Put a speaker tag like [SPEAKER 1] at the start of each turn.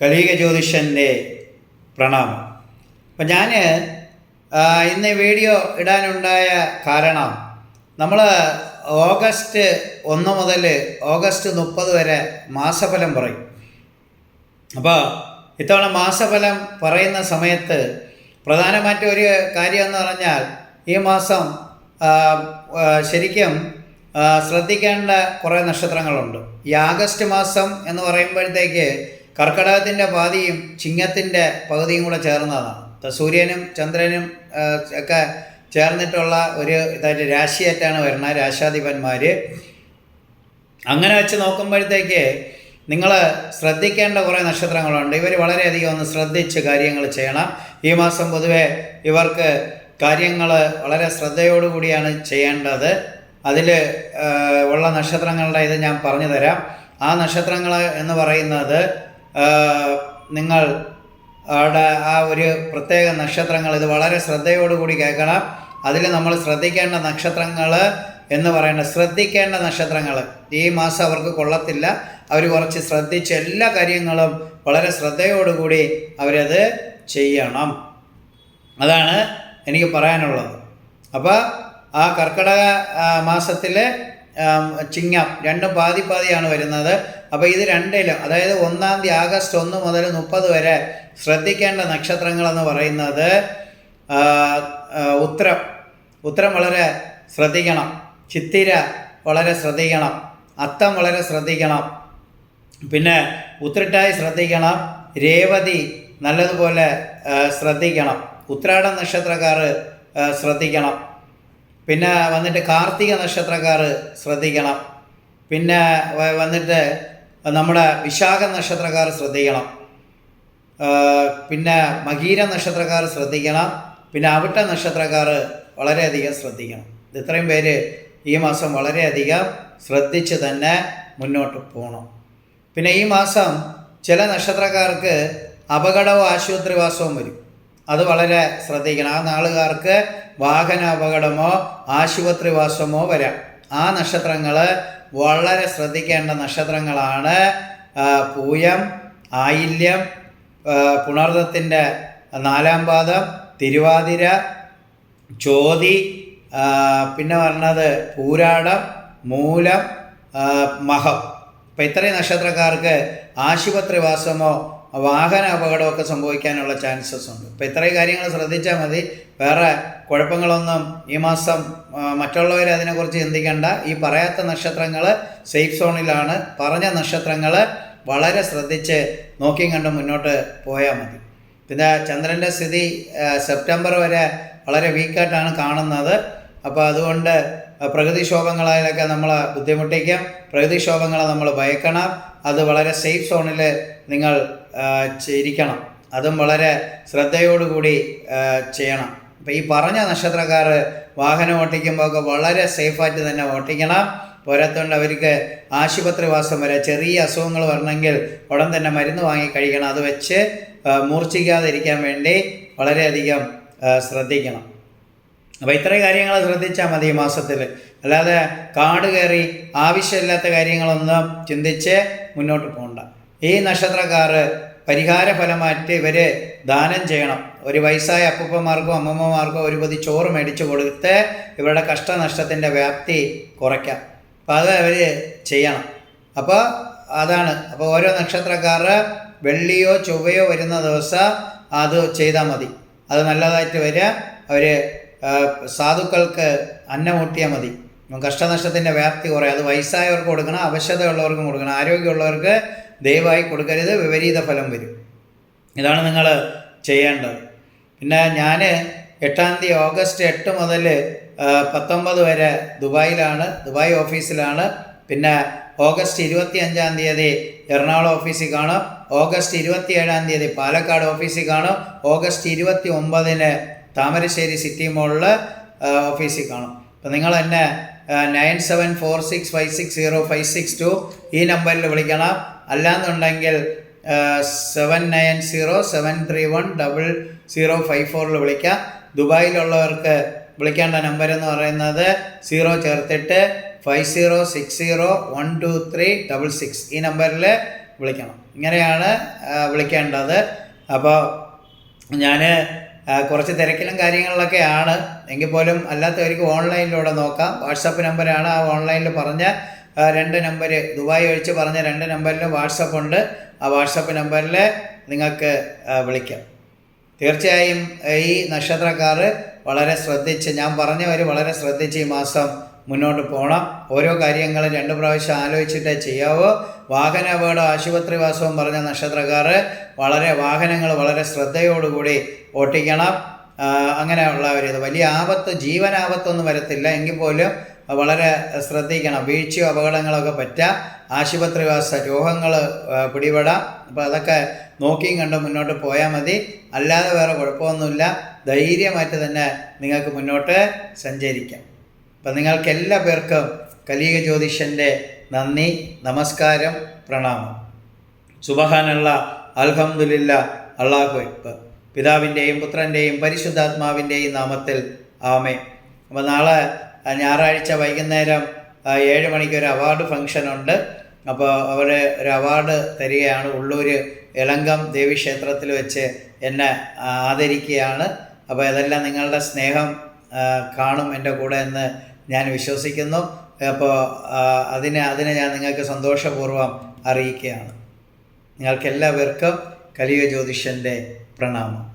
[SPEAKER 1] കലീക ജ്യോതിഷന്റെ പ്രണാമം. അപ്പം ഞാൻ ഇന്ന് വീഡിയോ ഇടാനുണ്ടായ കാരണം നമ്മൾ ഓഗസ്റ്റ് ഒന്ന് മുതൽ ഓഗസ്റ്റ് മുപ്പത് വരെ മാസഫലം പറയും. അപ്പോൾ ഇത്തവണ മാസഫലം പറയുന്ന സമയത്ത് പ്രധാനമായിട്ട് ഒരു കാര്യം എന്ന് പറഞ്ഞാൽ ഈ മാസം ശരിക്കും ശ്രദ്ധിക്കേണ്ട കുറേ നക്ഷത്രങ്ങളുണ്ട്. ഈ ആഗസ്റ്റ് മാസം എന്ന് പറയുമ്പോഴത്തേക്ക് കർക്കടകത്തിന്റെ പാതിയും ചിങ്ങത്തിന്റെ പകുതിയും കൂടെ ചേർന്നതാണ്. സൂര്യനും ചന്ദ്രനും ഒക്കെ ചേർന്നിട്ടുള്ള ഒരു ഇതായിട്ട് രാശിയായിട്ടാണ് വരുന്നത് രാശാധിപന്മാർ അങ്ങനെ വെച്ച് നോക്കുമ്പോഴത്തേക്ക് നിങ്ങൾ ശ്രദ്ധിക്കേണ്ട കുറേ നക്ഷത്രങ്ങളുണ്ട്. ഇവർ വളരെയധികം ഒന്ന് ശ്രദ്ധിച്ച് കാര്യങ്ങൾ ചെയ്യണം. ഈ മാസം പൊതുവെ ഇവർക്ക് കാര്യങ്ങൾ വളരെ ശ്രദ്ധയോടുകൂടിയാണ് ചെയ്യേണ്ടത്. അതിൽ ഉള്ള നക്ഷത്രങ്ങളുടെ ഇത് ഞാൻ പറഞ്ഞു തരാം ആ നക്ഷത്രങ്ങൾ എന്ന് പറയുന്നത് നിങ്ങൾ അവിടെ ആ ഒരു പ്രത്യേക നക്ഷത്രങ്ങൾ ഇത് വളരെ ശ്രദ്ധയോടുകൂടി കേൾക്കണം. അതിൽ നമ്മൾ ശ്രദ്ധിക്കേണ്ട നക്ഷത്രങ്ങൾ എന്ന് പറയേണ്ട ശ്രദ്ധിക്കേണ്ട നക്ഷത്രങ്ങൾ. ഈ മാസം അവർക്ക് കൊള്ളത്തില്ല. അവർ കുറച്ച് ശ്രദ്ധിച്ച് എല്ലാ കാര്യങ്ങളും വളരെ ശ്രദ്ധയോടുകൂടി അവരത് ചെയ്യണം. അതാണ് എനിക്ക് പറയാനുള്ളത്. അപ്പോൾ ആ കർക്കിടക മാസത്തിൽ ചിങ്ങം രണ്ടും പാതി പാതിയാണ് വരുന്നത്. അപ്പോൾ ഇത് രണ്ടിലും അതായത് ഒന്നാം തീയതി ആഗസ്റ്റ് ഒന്ന് മുതൽ മുപ്പത് വരെ ശ്രദ്ധിക്കേണ്ട നക്ഷത്രങ്ങളെന്ന് പറയുന്നത് ഉത്തരം ഉത്തരം വളരെ ശ്രദ്ധിക്കണം. ചിത്തിര വളരെ ശ്രദ്ധിക്കണം. അത്തം വളരെ ശ്രദ്ധിക്കണം. പിന്നെ ഉത്രട്ടായി ശ്രദ്ധിക്കണം. രേവതി നല്ലതുപോലെ ശ്രദ്ധിക്കണം. ഉത്രാടം നക്ഷത്രക്കാർ ശ്രദ്ധിക്കണം. പിന്നെ വന്നിട്ട് കാർത്തിക നക്ഷത്രക്കാർ ശ്രദ്ധിക്കണം. പിന്നെ വന്നിട്ട് നമ്മുടെ വിശാഖ നക്ഷത്രക്കാർ ശ്രദ്ധിക്കണം. പിന്നെ മകീര നക്ഷത്രക്കാർ ശ്രദ്ധിക്കണം. പിന്നെ അവിട്ട നക്ഷത്രക്കാർ വളരെയധികം ശ്രദ്ധിക്കണം. ഇത് ഇത്രയും പേര് ഈ മാസം വളരെയധികം ശ്രദ്ധിച്ച് തന്നെ മുന്നോട്ട് പോകണം പിന്നെ ഈ മാസം ചില നക്ഷത്രക്കാർക്ക് അപകടവും ആശുപത്രിവാസവും വരും. അത് വളരെ ശ്രദ്ധിക്കണം. ആ നാളുകാർക്ക് വാഹന അപകടമോ ആശുപത്രിവാസമോ വരാം. ആ നക്ഷത്രങ്ങൾ വളരെ ശ്രദ്ധിക്കേണ്ട നക്ഷത്രങ്ങളാണ്. പൂയം ആയില്യം പുണർദത്തിന്റെ നാലാം പാദം തിരുവാതിര ചോതി പിന്നെ പറഞ്ഞത് പൂരാടം മൂലം മഹം. അപ്പം ഇത്രയും നക്ഷത്രക്കാർക്ക് ആശുപത്രിവാസമോ വാഹന അപകടമൊക്കെ സംഭവിക്കാനുള്ള ചാൻസസ് ഉണ്ട്. അപ്പം ഇത്രയും കാര്യങ്ങൾ ശ്രദ്ധിച്ചാൽ മതി. വേറെ കുഴപ്പങ്ങളൊന്നും ഈ മാസം മറ്റുള്ളവർ അതിനെക്കുറിച്ച് ചിന്തിക്കേണ്ട. ഈ പറയാത്ത നക്ഷത്രങ്ങൾ സേഫ് സോണിലാണ് പറഞ്ഞ നക്ഷത്രങ്ങൾ വളരെ ശ്രദ്ധിച്ച് നോക്കിയും കണ്ട് മുന്നോട്ട് പോയാൽ മതി. പിന്നെ ചന്ദ്രന്റെ സ്ഥിതി സെപ്റ്റംബർ വരെ വളരെ വീക്കായിട്ടാണ് കാണുന്നത്. അപ്പോൾ അതുകൊണ്ട് പ്രകൃതിക്ഷോഭങ്ങളിലൊക്കെ നമ്മൾ ബുദ്ധിമുട്ടിക്കും. പ്രകൃതിക്ഷോഭങ്ങളെ നമ്മൾ ഭയക്കണം. അത് വളരെ സേഫ് സോണിൽ നിങ്ങൾ ആ, ചെ- ഇരിക്കണം അതും വളരെ ശ്രദ്ധയോടുകൂടി ചെയ്യണം. അപ്പോൾ ഈ പറഞ്ഞ നക്ഷത്രക്കാർ വാഹനം ഓട്ടിക്കുമ്പോൾ ഒക്കെ വളരെ സേഫായിട്ട് തന്നെ ഓട്ടിക്കണം. പോരാത്തതുകൊണ്ട് അവർക്ക് ആശുപത്രിവാസം വരെ ചെറിയ അസുഖങ്ങൾ വരണമെങ്കിൽ ഉടൻ തന്നെ മരുന്ന് വാങ്ങി കഴിക്കണം. അത് വെച്ച് മൂർച്ഛിക്കാതിരിക്കാൻ വേണ്ടി വളരെയധികം ശ്രദ്ധിക്കണം. അപ്പോൾ ഇത്രയും കാര്യങ്ങൾ ശ്രദ്ധിച്ചാൽ മതി ഈ മാസത്തിൽ. അല്ലാതെ കാട് കയറി ആവശ്യമില്ലാത്ത കാര്യങ്ങളൊന്നും ചിന്തിച്ച് മുന്നോട്ട് പോകണ്ട. ഈ നക്ഷത്രക്കാർ പരിഹാര ഫലമായിട്ട് ഇവർ ദാനം ചെയ്യണം. ഒരു വയസ്സായ അപ്പൂപ്പന്മാർക്കോ അമ്മമ്മമാർക്കോ ഒരു പൊതി ചോറ് മേടിച്ച് കൊടുത്ത് ഇവരുടെ കഷ്ടനഷ്ടത്തിന്റെ വ്യാപ്തി കുറയ്ക്കാം. അപ്പോൾ അത് അവർ ചെയ്യണം. അപ്പോൾ അതാണ്. അപ്പോൾ ഓരോ നക്ഷത്രക്കാർ വെള്ളിയോ ചൊവ്വയോ വരുന്ന ദിവസം അത് ചെയ്താൽ മതി. അത് നല്ലതായിട്ട് വരിക. അവർ സാധുക്കൾക്ക് അന്നമൂട്ടിയാൽ മതി. കഷ്ടനഷ്ടത്തിന്റെ വ്യാപ്തി കുറയും. അത് വയസ്സായവർക്ക് കൊടുക്കണം അവശതയുള്ളവർക്കും കൊടുക്കണം ആരോഗ്യമുള്ളവർക്ക് ദയവായി കൊടുക്കരുത് വിപരീത ഫലം വരും. ഇതാണ് നിങ്ങൾ ചെയ്യേണ്ടത്. പിന്നെ ഞാൻ എട്ടാം തീയതി ഓഗസ്റ്റ് എട്ട് മുതൽ പത്തൊമ്പത് വരെ ദുബായിലാണ് ദുബായ് ഓഫീസിലാണ്. പിന്നെ ഓഗസ്റ്റ് ഇരുപത്തി അഞ്ചാം തീയതി എറണാകുളം ഓഫീസിൽ കാണും. ഓഗസ്റ്റ് ഇരുപത്തി ഏഴാം തീയതി പാലക്കാട് ഓഫീസിൽ കാണും. ഓഗസ്റ്റ് ഇരുപത്തി ഒമ്പതിന് താമരശ്ശേരി സിറ്റി മോളിൽ ഓഫീസിൽ കാണും. അപ്പം നിങ്ങൾ എന്നെ nine seven four six five six zero five six two ഈ നമ്പറിൽ വിളിക്കണം. അല്ലാന്നുണ്ടെങ്കിൽ seven nine zero seven three one double zero five ഫോറിൽ വിളിക്കാം. ദുബായിലുള്ളവർക്ക് വിളിക്കേണ്ട നമ്പർ എന്ന് പറയുന്നത് സീറോ ചേർത്തിട്ട് five zero six zero one two three double six ഈ നമ്പറിൽ വിളിക്കണം. ഇങ്ങനെയാണ് വിളിക്കേണ്ടത്. അപ്പോൾ ഞാൻ കുറച്ച് തിരക്കിലും കാര്യങ്ങളിലൊക്കെയാണ്. എങ്കിൽ പോലും അല്ലാത്തവർക്ക് ഓൺലൈനിലൂടെ നോക്കാം. വാട്സപ്പ് നമ്പറാണ് ആ ഓൺലൈനിൽ പറഞ്ഞ രണ്ട് നമ്പർ ദുബായ് ഒഴിച്ച് പറഞ്ഞ രണ്ട് നമ്പറിൽ വാട്സപ്പ് ഉണ്ട്. ആ വാട്സപ്പ് നമ്പറിൽ നിങ്ങൾക്ക് വിളിക്കാം. തീർച്ചയായും ഈ നക്ഷത്രക്കാർ വളരെ ശ്രദ്ധിച്ച് ഞാൻ പറഞ്ഞവർ വളരെ ശ്രദ്ധിച്ച് ഈ മാസം മുന്നോട്ട് പോകണം ഓരോ കാര്യങ്ങൾ രണ്ട് പ്രാവശ്യം ആലോചിച്ചിട്ടേ ചെയ്യാവൂ. വാഹന അപകടം ആശുപത്രി വാസവും പറഞ്ഞ നക്ഷത്രക്കാർ വളരെ വാഹനങ്ങൾ വളരെ ശ്രദ്ധയോടുകൂടി ഓട്ടിക്കണം. അങ്ങനെയുള്ള അങ്ങനെയുള്ളവർ ഇത്. വലിയ ആപത്ത് ജീവനാപത്തൊന്നും വരത്തില്ല. എങ്കിൽ പോലും വളരെ ശ്രദ്ധിക്കണം. വീഴ്ചയോ അപകടങ്ങളൊക്കെ പറ്റാം. ആശുപത്രിവാസ രോഗങ്ങൾ പിടിപെടാം. അപ്പോൾ അതൊക്കെ നോക്കിയും കണ്ട് മുന്നോട്ട് പോയാൽ മതി. അല്ലാതെ വേറെ കുഴപ്പമൊന്നുമില്ല. ധൈര്യമായിട്ട് തന്നെ നിങ്ങൾക്ക് മുന്നോട്ട് സഞ്ചരിക്കാം. അപ്പം നിങ്ങൾക്ക് എല്ലാ പേർക്കും കലിക ജ്യോതിഷന്റെ നന്ദി നമസ്കാരം പ്രണാമം. സുബഹാനുള്ള അൽഹമുല്ല അള്ളാഹു അക്ബർ. പിതാവിന്റെയും പുത്രന്റെയും പരിശുദ്ധാത്മാവിന്റെയും നാമത്തിൽ ആമേ അപ്പോൾ നാളെ ഞായറാഴ്ച വൈകുന്നേരം ഏഴ് മണിക്ക് ഒരു അവാർഡ് ഫംഗ്ഷൻ ഉണ്ട് അപ്പോൾ അവർ ഒരു അവാർഡ് തരികയാണ്. ഉള്ളൂർ ഇളങ്കം ദേവീക്ഷേത്രത്തിൽ വെച്ച് എന്നെ ആദരിക്കുകയാണ്. അപ്പോൾ ഇതെല്ലാം നിങ്ങളുടെ സ്നേഹം കാണും എന്റെ കൂടെ എന്ന് ഞാൻ വിശ്വസിക്കുന്നു. അപ്പോൾ അതിനെ അതിനെ ഞാൻ നിങ്ങൾക്ക് സന്തോഷപൂർവം അറിയിക്കുകയാണ്. നിങ്ങൾക്കെല്ലാവർക്കും കലിയ ജ്യോതിഷന്റെ പ്രണാമം.